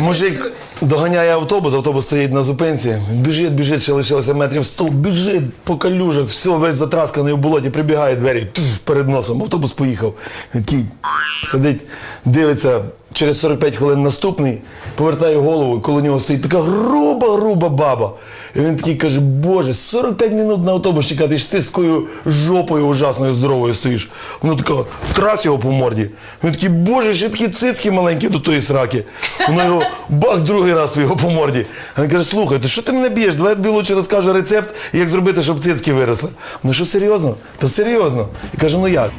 Мужик доганяє автобус, автобус стоїть на зупинці. Біжить, біжить, ще лишилося метрів 100, біжить по калюжах, все, весь затрасканий в болоті, прибігає двері туф, перед носом. Автобус поїхав. Такий сидить, дивиться, через 45 хвилин наступний, повертає голову, коло нього стоїть така груба, груба баба. І він такий каже: Боже, 45 минут на автобус чекати, ж ти з такою жопою ужасною здоровою стоїш. Воно така трас його по морді. Він такий, боже, ще такі цицьки маленькі до тої сраки. Воно його бах другий раз по його по морді. А він каже, слухай, ти що ти мене б'єш? Давай я тобі лучше розкажу рецепт, як зробити, щоб цицьки виросли. Ну що серйозно? Та серйозно. І каже, ну як?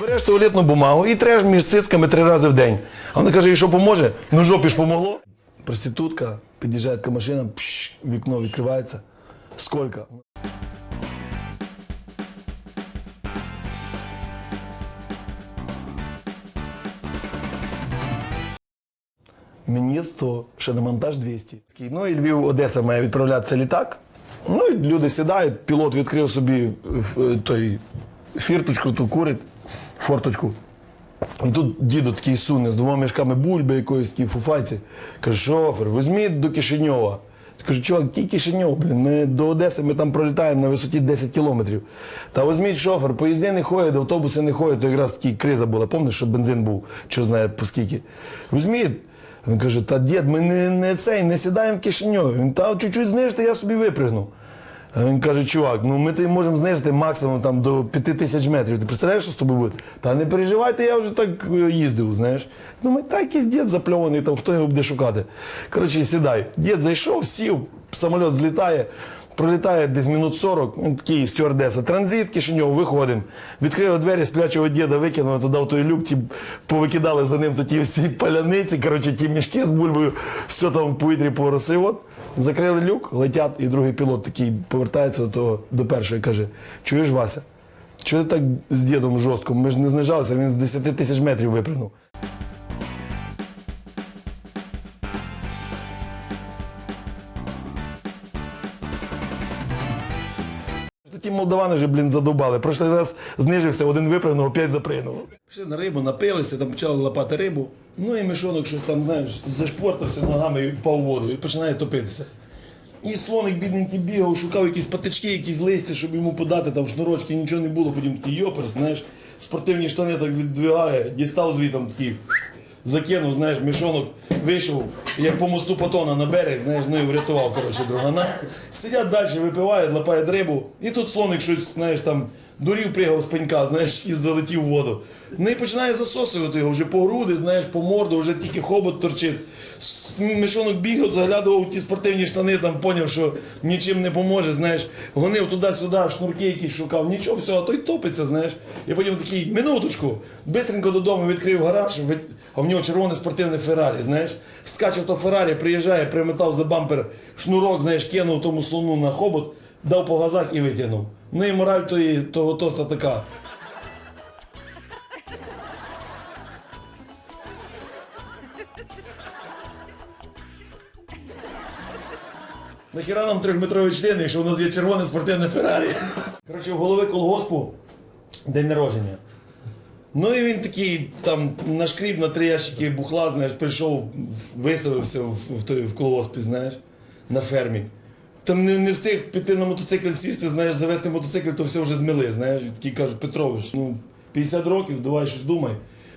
Береш туалетну бумагу і треш між цицьками три рази в день. А вона каже, і що поможе? Ну жопі ж помогло. Проститутка, під'їжджає машина, пш, вікно відкривається. Скільки? Мені 100, ще на монтаж 200. Ну і Львів, Одеса має відправлятися літак. Ну і люди сідають, пілот відкрив собі е, той фірточку, ту курить, форточку. І тут діду такий суне з двома мішками бульби якоїсь такій фуфайці. Каже, шофер, візьміть до Кишиньова. Я Кажу, чувак, який Кишиньов, блін, ми до Одеси ми там пролітаємо на висоті 10 кілометрів. Та візьміть шофер, поїзди не ходять, автобуси не ходять, то якраз такі криза була. Пам'ятаєш, що бензин був, що знає по скільки. Візьміть. Він каже, та дід, ми не, не цей, не сідаємо в Кишиньові. Він та чуть-чуть знижте, я собі випригну. Він каже, чувак, ну ми тобі можемо знижити максимум там, до 5 тисяч метрів. Ти представляєш, що з тобою буде? Та не переживайте, я вже так е, їздив, знаєш. Думаю, та якийсь дід запльований, там, хто його буде шукати. Коротше, сідай. Дід зайшов, сів, самоліт злітає, пролітає десь минут 40, він такий стюардеса. Транзит, Кишиньов, виходимо. Відкрили двері, сплячого діда викинули туди в той люк, ті повикидали за ним ті всі паляниці, коротше, ті мішки з бульбою, все там в повітрі поросив. От. Закрили люк, летять, і другий пілот такий повертається до того до першого і каже: Чуєш, Вася? Чого ти так з дідом жорстко? Ми ж не знижалися, він з 10 тисяч метрів випрыгнув. Ті молдавани вже, блін, задовбали. Прошлий раз знижився, один випрыгнув, опять запригнув. Пішли на рибу, напилися, там почали лапати рибу. Ну і мішонок щось там, знаєш, зашпортався ногами і впав у воду і починає топитися. І слоник бідненький бігав, шукав якісь патички, якісь листя, щоб йому подати, там шнурочки, нічого не було, потім такий йопер, знаєш, спортивні штани так віддвигає, дістав звітом такий, закинув, знаєш, мішонок, вийшов, як по мосту Патона на берег, знаєш, ну і врятував, коротше, другана. Сидять далі, випивають, лапають рибу, і тут слоник щось, знаєш, там дурів пригав з пенька, знаєш, і залетів в воду. Ну і починає засосувати його вже по груди, знаєш, по морду, вже тільки хобот торчить. Мішонок бігав, заглядував в ті спортивні штани, там поняв, що нічим не поможе, знаєш, гонив туди-сюди, шнурки якісь шукав, нічого, все, а той топиться, знаєш. І потім такий, минуточку, бистренько додому відкрив гараж, а в нього червоне спортивне Феррарі, знаєш. Скаче в то Феррарі, приїжджає, приметав за бампер шнурок, знаєш, кинув тому слону на хобот, дав по газах і витягнув. Ну і мораль тої, того тоста така. Нахіра нам трьохметрові члени, якщо у нас є червоне спортивне Феррарі. Коротше, у голови колгоспу день народження. Ну і він такий там нашкріб на три ящики бухла, знаєш, прийшов, виставився в, в, той, в колгоспі, знаєш, на фермі. Там не, не встиг піти на мотоцикл сісти, знаєш, завести мотоцикл, то все вже змили. Знаєш, І такий кажуть, Петрович, ну 50 років, давай щось думай.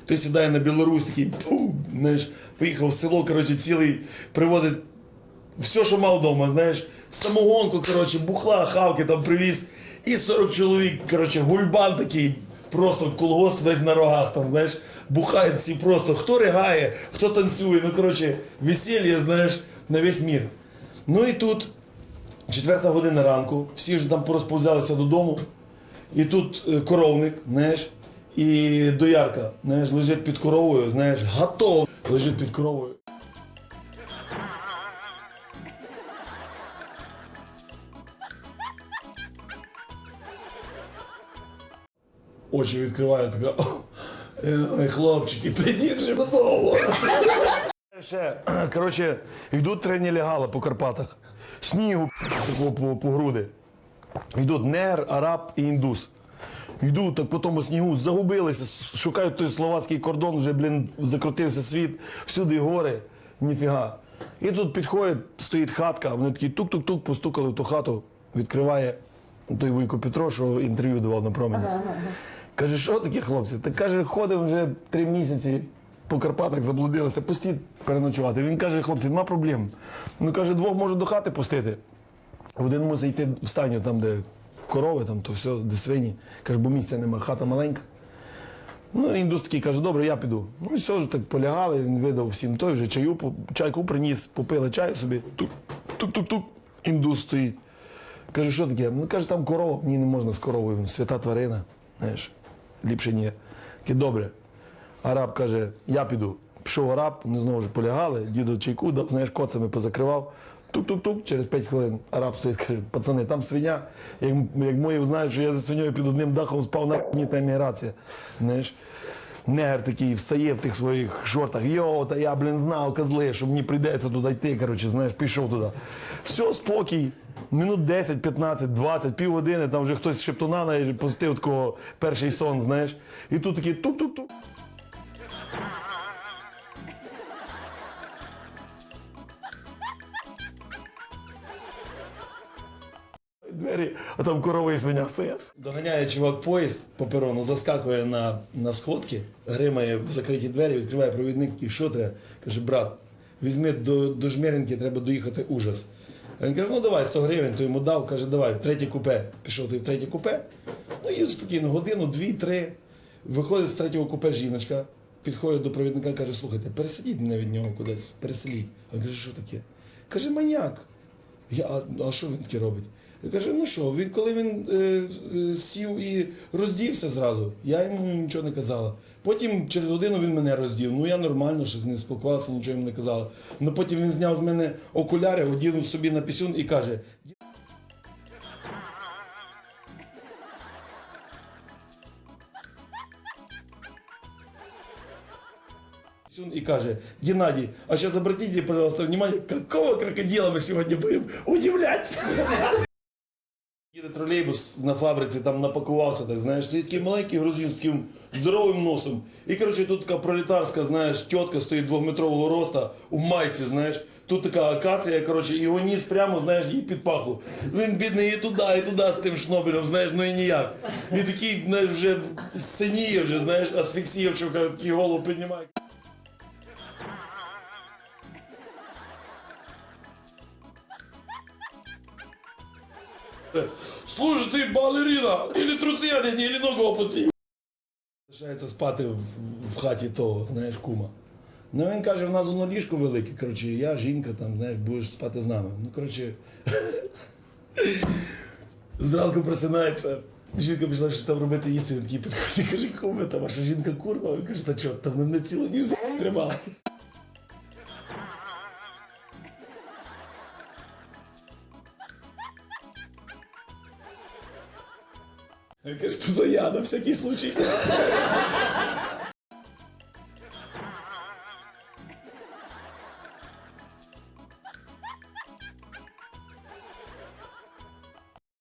Той сідає на Білорусь, такий пу, знаєш, поїхав в село, коротше, цілий привозить все, що мав вдома, знаєш, самогонку, коротше, бухла, хавки там привіз. І 40 чоловік, коротше, гульбан такий, просто колгосп весь на рогах, там, знаєш, бухають всі просто, хто ригає, хто танцює, ну, коротше, весілля, знаєш, на весь мір. Ну і тут, четверта година ранку, всі вже там порозповзалися додому, і тут е, коровник, знаєш, і доярка, знаєш, лежить під коровою, знаєш, готов, лежить під коровою. очі відкриває, така. Е, хлопчики, ти дід же додому. Ще, коротше, йдуть три нелегали по Карпатах. Снігу такого по, по груди. Йдуть негр, араб і індус. Йду так по тому снігу, загубилися, шукають той словацький кордон, вже, блін, закрутився світ, всюди гори, ніфіга. І тут підходить, стоїть хатка, вони такі тук-тук-тук, постукали в ту хату, відкриває той Вуйко Петро, що інтерв'ю давав на промені. Каже, що таке, хлопці? Так каже, ходимо вже три місяці по Карпатах, заблудилися, пустіть переночувати. Він каже, хлопці, нема проблем. Ну каже, двох можу до хати пустити. Один мусить йти в стайню, там, де корови, там, то все, де свині. Каже, бо місця нема, хата маленька. Ну, індус такий каже, добре, я піду. Ну і все ж так полягали, він видав всім той вже чаю, чайку приніс, попили чай собі. Тук, тук-тук-тук, індус стоїть. Каже, що таке? Ну каже, там корова, ні, не можна з коровою, свята тварина. Знаєш, ліпше ні. Таке, добре. Араб каже, я піду. Пішов араб, вони знову ж полягали, діду чайку дав, знаєш, коцами позакривав. Тук-тук-тук, через 5 хвилин араб стоїть, каже, пацани, там свиня. Як, як мої знають, що я за свиньою під одним дахом спав, на та еміграція. Знаєш. Негр такий встає в тих своїх шортах. Йо, та я, блін, знав, козли, що мені прийдеться туди йти. Коротше, знаєш, пішов туди. Все, спокій. Минут 10, 15, 20, півгодини, там вже хтось шептуна пустив такого перший сон, знаєш. І тут такий тук-тук-тук. Двері, а там корова і свиня стоять. Доганяє чувак поїзд по перону, заскакує на, на сходки, гримає в закриті двері, відкриває провідник і що треба? Каже, брат, візьми до, до жмеренки, треба доїхати ужас. А він каже, ну давай 100 гривень, то йому дав, каже, давай, в третє купе. Пішов ти в третє купе. Ну їду спокійно, годину, дві, три. Виходить з третього купе жіночка, підходить до провідника, каже, слухайте, пересадіть мене від нього кудись, пересадіть. А він каже, що таке? Каже, маньяк. Я, а, а що він таке робить? Я кажу, ну що, він, коли він е, е, сів і роздівся зразу, я йому нічого не казала. Потім через годину він мене роздів. Ну я нормально, що з ним спілкувався, нічого йому не казала. Ну потім він зняв з мене окуляри, одягнув собі на пісюн і каже. Писюн и каже, Геннадий, а сейчас обратите, пожалуйста, внимание, какого крокодила мы сегодня будем удивлять? Їде тролейбус на фабриці, там напакувався, так знаєш, такий маленький грузин з таким здоровим носом. І коротше, тут така пролетарська, знаєш, тітка стоїть двохметрового роста у майці, знаєш. Тут така акація, коротше, і ніс прямо, знаєш, їй під паху. Він бідний і туди, і туди з тим шнобелем, знаєш, ну і ніяк. Він такий, знаєш, вже синіє, вже, знаєш, асфіксієв, що такий голову піднімає. Слушай, ты балерина, или труси одягни, или ногу опусти. Лишається спати в, в хаті того, знаєш, кума. Ну він каже, в нас воно ліжко велике, коротше, я, жінка, там, знаєш, будеш спати з нами. Ну, коротше, зранку просинається. Жінка пішла щось там робити їсти, він такий підходить каже, куме, та ваша жінка курва. Він каже, та чого, там мене цілу ніж тримала. Він каже, то я на всякий случай.